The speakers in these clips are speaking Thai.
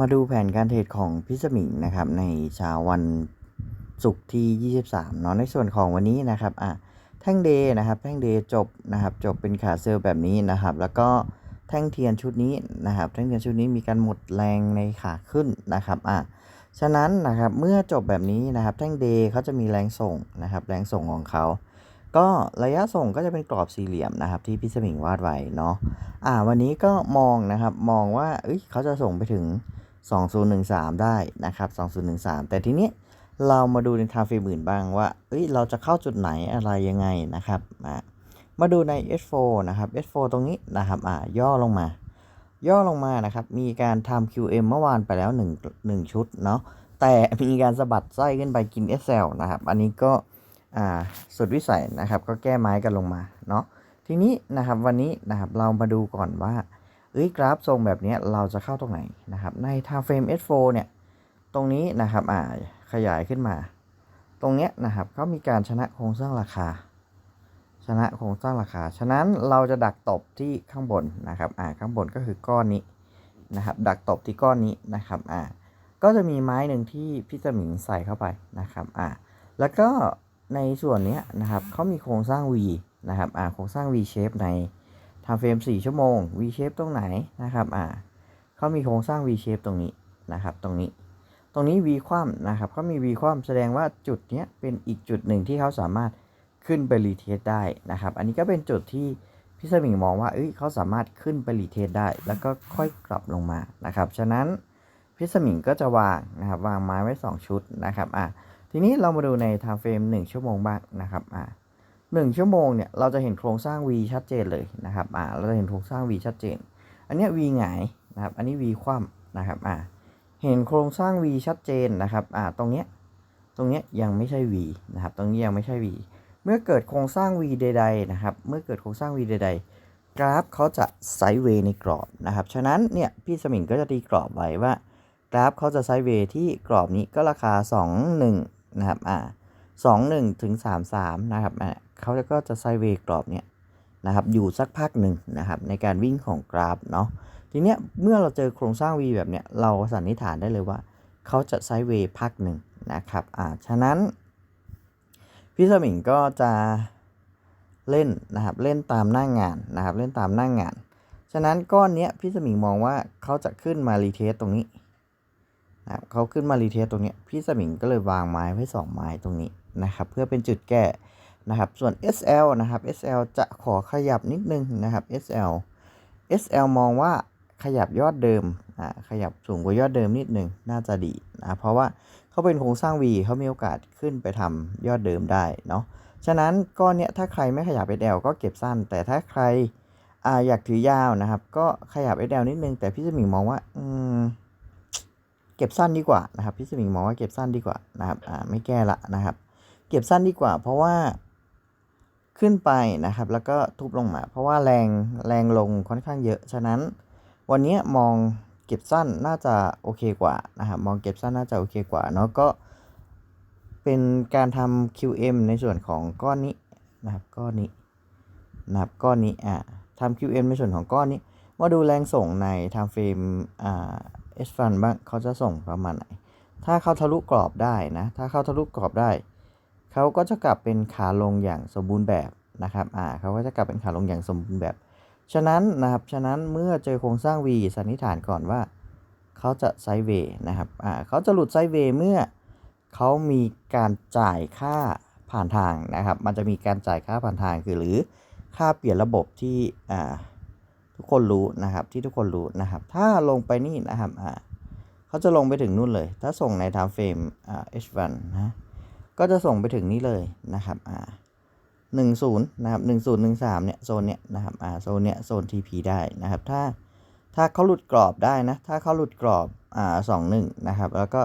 มาดูแผนการเทรดของพิสมิงนะครับในเช้าวันศุกร์ที่ 23เนาะในส่วนของวันนี้นะครับอะแท่งเดย์นะครับแท่งเดย์จบนะครับจบเป็นขาเซลล์แบบนี้นะครับ แล้วก็แท่งเทียนชุดนี้นะครับแท่งเทียนชุดนี้มีการหมดแรงในขาขึ้นนะครับอะฉะนั้นนะครับเมื่อจบแบบนี้นะครับแท่งเดย์เขาจะมีแรงส่งนะครับแรงส่งของเขาก็ระยะส่งก็จะเป็นกรอบสี่เหลี่ยมนะครับที่พี่สมิงวาดไว้เนาะอ่าวันนี้ก็มองนะครับมองว่าเอ้ยเขาจะส่งไปถึง 2013 ได้นะครับ 2013 แต่ทีนี้เรามาดูในทางเฟรมอื่นบ้างว่าเอ้ยเราจะเข้าจุดไหนอะไรยังไงนะครับมามาดูใน S4 นะครับ S4 ตรงนี้นะครับอ่าย่อลงมา ย่อลงมานะครับมีการทำ QM เมื่อวานไปแล้ว1 1ชุดเนาะแต่มีการสะบัดไส้ขึ้นไปกิน SL นะครับ อันนี้ก็อ่าสุดวิสัยนะครับ ก็แก้ไม้กันลงมาเนาะทีนี้นะครับวันนี้นะครับเรามาดูก่อนว่า เอ้ยกราฟทรงแบบนี้เราจะเข้าตรงไหนนะครับ ใน time frame S4 เนี่ย ตรงนี้นะครับอ่าขยายขึ้นมา ตรงเนี้ยนะครับเขามีการชนะโครงสร้างราคา ชนะโครงสร้างราคา ฉะนั้นเราจะดักตบที่ข้างบนนะครับอ่าข้างบนก็คือก้อนนี้นะครับดักตบที่ก้อนนี้นะครับอ่าก็จะมีไม้หนึ่งที่พี่สมิงใส่เข้าไปนะครับอ่าแล้วก็ในส่วนเนี้ยนะครับเขามีโครงสร้าง V นะครับอ่าโครงสร้าง V shape ใน ทำเฟรม 4 ชั่วโมง V shape ตรงไหนนะครับอ่าเขามีโครงสร้าง V shape ตรงนี้นะครับตรงนี้ ตรงนี้ V คว่ำนะครับเขามี V คว่ำแสดงว่าจุดนี้เป็นอีกจุดหนึ่งที่เขาสามารถขึ้นไปรีเทสได้นะครับ อันนี้ก็เป็นจุดที่พี่สมิงมองว่าเอ้ยเขาสามารถขึ้นไปรีเทสได้ แล้วก็ค่อยกลับลงมานะครับ ฉะนั้นพี่สมิงก็จะวางนะครับวางไม้ไว้ 2 ชุดนะครับอ่าทีนี้เรามาดูในทม์เฟรม1ชั่วโมงบ้างนะครับอ่า 1 ชั่วโมงเนี่ยเราจะเห็นโครงสร้าง V ชัดเจนเลยนะครับอ่าเราจะเห็นโครงสร้าง V ชัดเจน อันนี้ V หงายนะครับอันนี้ V คว่ำนะครับอ่าเห็นโครงสร้าง V ชัดเจนนะครับอ่าตรงเนี้ยตรงเนี้ยยังไม่ใช่ V นะครับตรงนี้ยังไม่ใช่ V เมื่อเกิดโครงสร้าง V ใดๆนะครับเมื่อเกิดโครงสร้าง V ใด ๆ กราฟเขาจะไซด์เวในกรอบนะครับฉะนั้นเนี่ยพี่สมิงก็จะตีกรอบไว้ว่ากราฟเขาจะไซด์เวที่กรอบนี้ก็ราคา 2 1นะครับอ่า2 1ถึง3 3นะครับอะเขาก็จะไซเวย์กรอบเนี่ยนะครับอยู่สักพักหนึ่งนะครับในการวิ่งของกราฟเนาะทีเนี้ยเมื่อเราเจอโครงสร้าง V แบบเนี้ยเราสันนิษฐานได้เลยว่า เขาจะไซเวย์พักหนึ่งนะครับอ่าฉะนั้นพี่สมิงก็จะเล่นนะครับเล่นตามหน้างงานนะครับเล่นตามหน้างงาน ฉะนั้นก้อนเนี้ยพี่สมิงมองว่าเขาจะขึ้นมารีเทสตรงนี้นะครับเขาขึ้นมารีเทสตรงเนี้ยพี่สมิงก็เลยวางไม้ไว้สองไม้ตรงนี้นะครับเพื่อเป็นจุดแก้ นะครับ ส่วน SL นะครับ SL จะขอขยับนิดนึงนะครับ SL SL มองว่าขยับยอดเดิมอ่าขยับสูงกว่ายอดเดิมนิดนึงน่าจะดีนะเพราะว่าเขาเป็นโครงสร้าง V เขามีโอกาสขึ้นไปทำยอดเดิมได้เนาะฉะนั้นก้อนเนี้ยถ้าใครไม่ขยับ SL ก็เก็บสั้น แต่ถ้าใครอ่าอยากถือยาวนะครับ ก็ขยับ SL นิดนึงแต่พี่สมิงมองว่าอืมเก็บสั้นดีกว่านะครับพี่สมิงมองว่าเก็บสั้นดีกว่านะครับอ่าไม่แก้ละนะครับ เก็บสั้นดีกว่า เพราะว่า ขึ้นไปนะครับ แล้วก็ทุบลงมา เพราะว่าแรงแรงลงค่อนข้างเยอะ ฉะนั้นวันนี้มองเก็บสั้นน่าจะโอเคกว่านะครับ มองเก็บสั้นน่าจะโอเคกว่าเนาะก็เป็นการทำ QM ในส่วนของก้อนนี้นะครับก้อนนี้นะครับก้อนนี้อ่าทำ QM ในส่วนของก้อนนี้ มาดูแรงส่งใน time frame อ่า S fun บ้างเขาจะส่งประมาณไหน ถ้าเขาทะลุกรอบได้นะ ถ้าเขาทะลุกรอบได้ เขาก็จะกลับเป็นขาลงอย่างสมบูรณ์แบบนะครับอ่าเขาก็จะกลับเป็นขาลงอย่างสมบูรณ์แบบ ฉะนั้นนะครับ ฉะนั้นเมื่อเจอโครงสร้าง V สันนิษฐานก่อนว่า เขาจะไซด์เวย์นะครับอ่าเขาจะหลุดไซด์เวย์เมื่อเขามีการจ่ายค่าผ่านทางนะครับ มันจะมีการจ่ายค่าผ่านทางคือหรือค่าเปลี่ยนระบบที่อ่าทุกคนรู้นะครับที่ทุกคนรู้นะครับ ถ้าลงไปนี่นะครับอ่าเขาจะลงไปถึงนู่นเลย ถ้าส่งใน time frame อ่า H1 นะ ก็จะส่งไปถึงนี้เลยนะครับอ่าหนึ่งศูนย์นะครับหนึ่งศูนย์หนึ่งสามเนี่ยโซนเนี้ยนะครับอ่าโซนเนี้ยโซน TP ได้นะครับ ถ้าถ้าเขาหลุดกรอบได้นะ ถ้าเขาหลุดกรอบอ่าสองหนึ่งนะครับ แล้วก็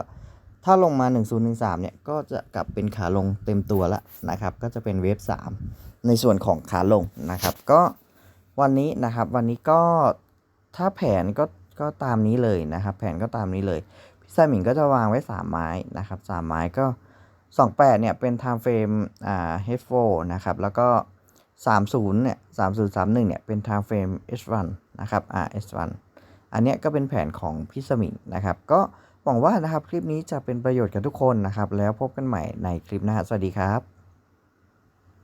ถ้าลงมา 1 0 1 3 เนี่ย ก็จะกลับเป็นขาลงเต็มตัวแล้วนะครับ ก็จะเป็นเวฟ 3 ในส่วนของขาลงนะครับ ก็วันนี้นะครับ วันนี้ก็ถ้าแผนก็ก็ตามนี้เลยนะครับ แผนก็ตามนี้เลย พี่ไซมิงก็จะวางไว้ 3 ไม้นะครับ 3 ไม้ก็ 28 เนี่ย เป็น time frame อ่า H4 นะครับ แล้วก็ 30 เนี่ย 3031 เนี่ย เป็น time frame H1 นะครับอ่า H1 อันเนี้ยก็เป็นแผนของพี่สมิงนะครับ ก็หวังว่านะครับคลิปนี้จะเป็นประโยชน์กับทุกคนนะครับ แล้วพบกันใหม่ในคลิปหน้า สวัสดีครับ